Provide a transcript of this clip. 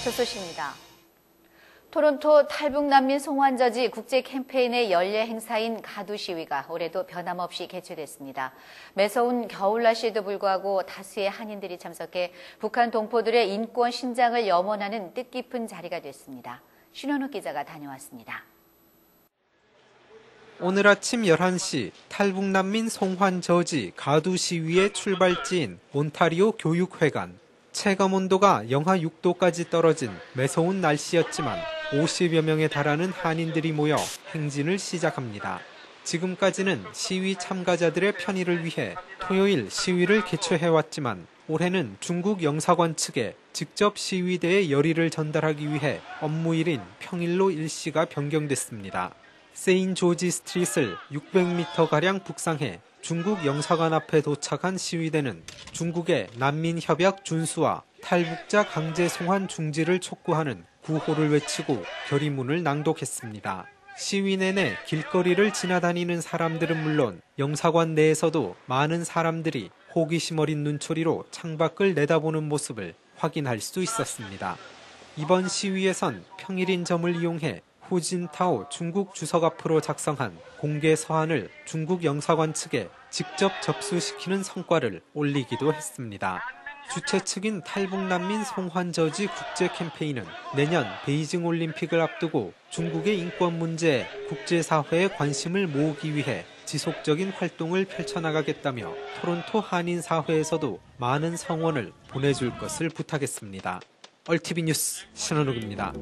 이어서 소식입니다. 토론토 탈북 난민 송환저지 국제 캠페인의 연례 행사인 가두 시위가 올해도 변함없이 개최됐습니다. 매서운 겨울 날씨에도 불구하고 다수의 한인들이 참석해 북한 동포들의 인권 신장을 염원하는 뜻깊은 자리가 됐습니다. 신현욱 기자가 다녀왔습니다. 오늘 아침 11시 탈북 난민 송환 저지 가두 시위의 출발지인 온타리오 교육회관. 체감 온도가 영하 6도까지 떨어진 매서운 날씨였지만 50여 명에 달하는 한인들이 모여 행진을 시작합니다. 지금까지는 시위 참가자들의 편의를 위해 토요일 시위를 개최해왔지만 올해는 중국 영사관 측에 직접 시위대의 열의를 전달하기 위해 업무일인 평일로 일시가 변경됐습니다. 세인 조지 스트릿을 600m가량 북상해 중국 영사관 앞에 도착한 시위대는 중국의 난민협약 준수와 탈북자 강제 송환 중지를 촉구하는 구호를 외치고 결의문을 낭독했습니다. 시위 내내 길거리를 지나다니는 사람들은 물론 영사관 내에서도 많은 사람들이 호기심 어린 눈초리로 창밖을 내다보는 모습을 확인할 수 있었습니다. 이번 시위에선 평일인 점을 이용해 후진타오 중국 주석 앞으로 작성한 공개 서한을 중국 영사관 측에 직접 접수시키는 성과를 올리기도 했습니다. 주최 측인 탈북난민 송환저지 국제 캠페인은 내년 베이징 올림픽을 앞두고 중국의 인권 문제에 국제사회의 관심을 모으기 위해 지속적인 활동을 펼쳐나가겠다며 토론토 한인사회에서도 많은 성원을 보내줄 것을 부탁했습니다. 얼티비 뉴스 신원욱입니다.